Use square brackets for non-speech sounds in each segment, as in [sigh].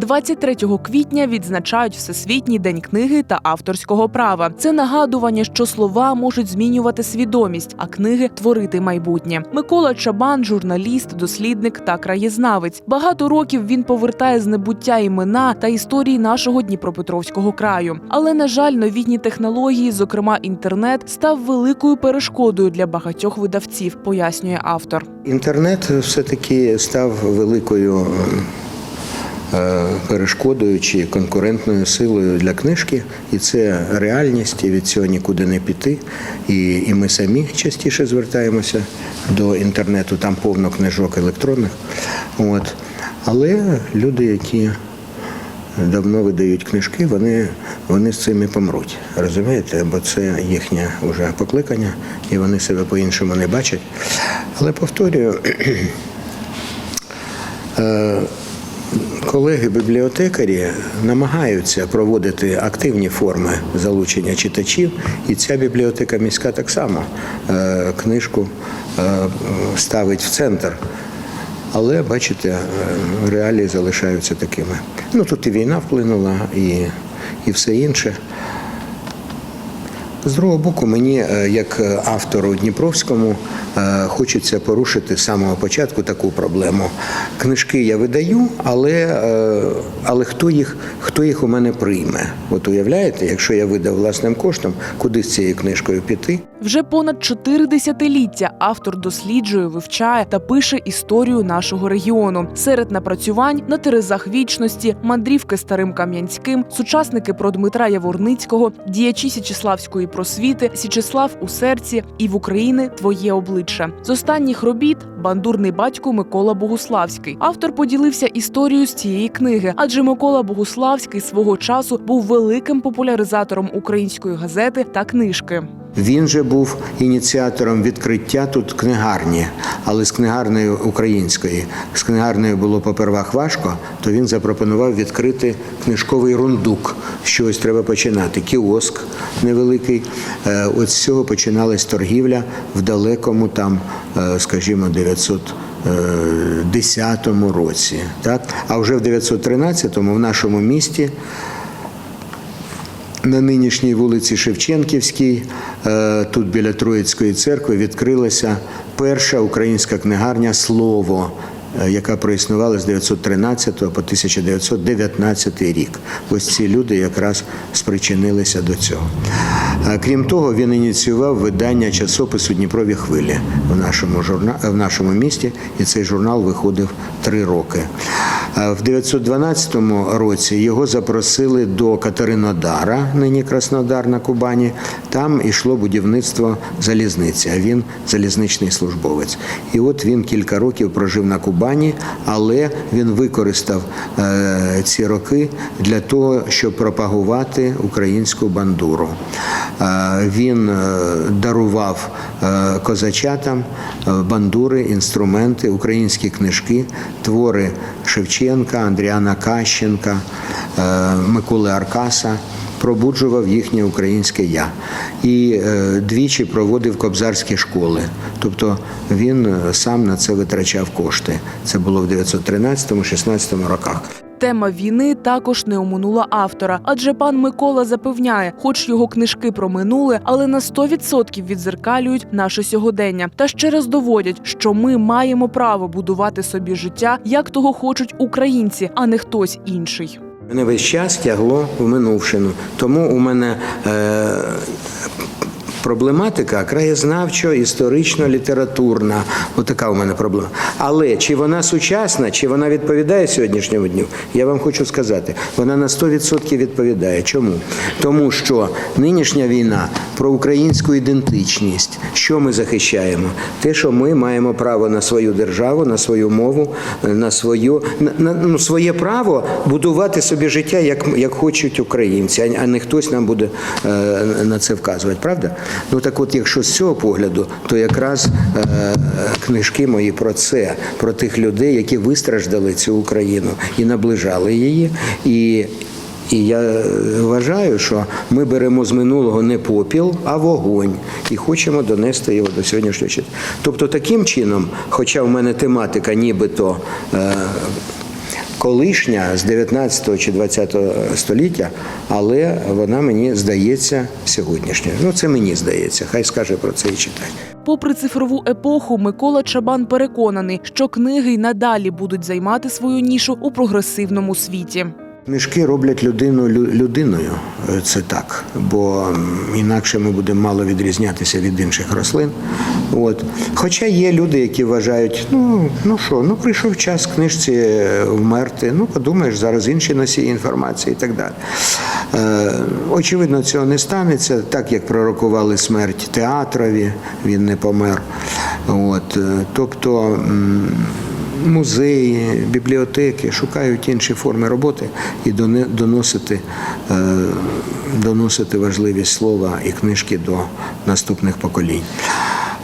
23 квітня відзначають Всесвітній день книги та авторського права. Це нагадування, що слова можуть змінювати свідомість, а книги творити майбутнє. Микола Чабан, журналіст, дослідник та краєзнавець. Багато років він повертає з небуття імена та історії нашого Дніпропетровського краю. Але на жаль, новітні технології, зокрема інтернет, став великою перешкодою для багатьох видавців, пояснює автор. Інтернет все-таки став великою перешкодою чи конкурентною силою для книжки, і це реальність, і від цього нікуди не піти. І, і ми самі частіше звертаємося до інтернету, там повно книжок електронних. От. Але люди, які давно видають книжки, вони, вони з цим і помруть. Розумієте? Бо це їхнє вже покликання, і вони себе по-іншому не бачать. Але повторюю, [clears throat] е, колеги-бібліотекарі намагаються проводити активні форми залучення читачів, і ця бібліотека міська так само е, книжку е, ставить в центр. Але бачите, е, реалії залишаються такими. Ну тут і війна вплинула, і, і все інше. З другого боку, мені, е, як е, автору Дніпровському, е, хочеться порушити з самого початку таку проблему. Книжки я видаю, але, але хто, їх, хто їх у мене прийме? От уявляєте, якщо я видав власним коштом, куди з цією книжкою піти? Вже понад чотири десятиліття автор досліджує, вивчає та пише історію нашого регіону. Серед напрацювань на терезах вічності, мандрівки старим Кам'янським, сучасники про Дмитра Яворницького, діячі Січеславської просвіти, Січеслав у серці і в Україні твоє обличчя. З останніх робіт бандурний батько Микола Богуславський. Автор поділився історією з цієї книги, адже Микола Богуславський свого часу був великим популяризатором української газети та книжки. Він же був ініціатором відкриття тут книгарні, але з книгарнею української. З книгарнею було попервах важко, то він запропонував відкрити книжковий рундук. З чогось треба починати. Кіоск невеликий. Е, От з цього починалась торгівля в далекому там, е, скажімо, 910 році. Так? А вже в 913-му в нашому місті на нинішній вулиці Шевченківській, е, тут біля Троїцької церкви, відкрилася перша українська книгарня Слово, е, яка проіснувала з 913 по 1919 рік. Ось ці люди якраз спричинилися до цього. Е, Крім того, він ініціював видання часопису Дніпрові хвилі в нашому журна... в нашому місті, і цей журнал виходив три роки. Е, В 912 році його запросили до Катеринодара, нині Краснодар на Кубані. Там йшло будівництво залізниці, а він залізничний службовець. І от він кілька років прожив на Кубані, але він використав е, ці роки для того, щоб пропагувати українську бандуру. Е, Він е, дарував козачатам бандури, інструменти, українські книжки, твори Шевченка, Андріана Кащенка, Миколи Аркаса. Пробуджував їхнє українське я і е, двічі проводив кобзарські школи. Тобто він е, сам на це витрачав кошти. Це було в 913-16 роках. Тема війни також не оминула автора, адже пан Микола запевняє, хоч його книжки проминули, але на 100% відзеркалюють наше сьогодення та ще раз доводять, що ми маємо право будувати собі життя, як того хочуть українці, а не хтось інший. Мене весь час тягло в минувшину. Тому у мене е, проблематика краєзнавчо, історично, літературна. Отака у мене проблема. Але чи вона сучасна, чи вона відповідає сьогоднішньому дню, я вам хочу сказати, вона на 100% відповідає. Чому? Тому що нинішня війна про українську ідентичність. Що ми захищаємо? Те, що ми маємо право на свою державу, на свою мову, на свою на, на ну, своє право будувати собі життя, як, як хочуть українці, а, не хтось нам буде е, на це вказувати. Правда? Ну так, от, якщо з цього погляду, то якраз е, книжки мої про це, про тих людей, які вистраждали цю Україну і наближали її. І і я вважаю, що ми беремо з минулого не попіл, а вогонь, і хочемо донести його до сьогоднішнього часу. Тобто, таким чином, хоча в мене тематика нібито е, колишня з 19 чи 20 століття, але вона мені здається сьогоднішня. Ну це мені здається. Хай скаже про це і читай. Попри цифрову епоху, Микола Чабан переконаний, що книги й надалі будуть займати свою нішу у прогресивному світі. Книжки роблять людину людиною. Е, Це так, бо інакше ми будемо мало відрізнятися від інших рослин. От. Хоча є люди, які вважають, ну ну що, ну прийшов час книжці е, вмерти. Ну подумаєш, зараз інші носії інформації і так далі. Е, очевидно, цього не станеться, так як пророкували смерть театрові, він не помер. От. е, Тобто. Музеї, бібліотеки шукають інші форми роботи і доносити, е, доносити важливість слова і книжки до наступних поколінь.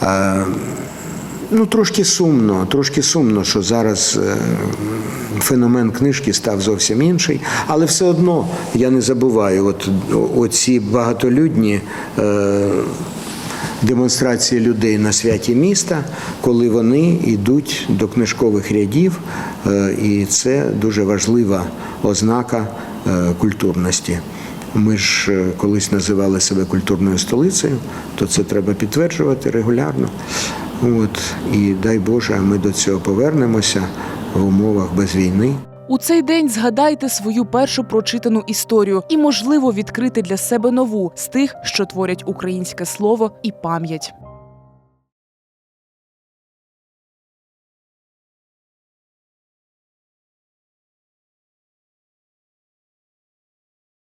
Е, Ну, трошки сумно, трошки сумно, що зараз е, феномен книжки став зовсім інший, але все одно я не забуваю, от оці багатолюдні демонстрації людей на святі міста, коли вони йдуть до книжкових рядів, е, і це дуже важлива ознака е, культурності. Ми ж е, колись називали себе культурною столицею, то це треба підтверджувати регулярно. От і дай Боже, ми до цього повернемося в умовах без війни. У цей день згадайте свою першу прочитану історію і, можливо, відкрити для себе нову з тих, що творять українське слово і пам'ять.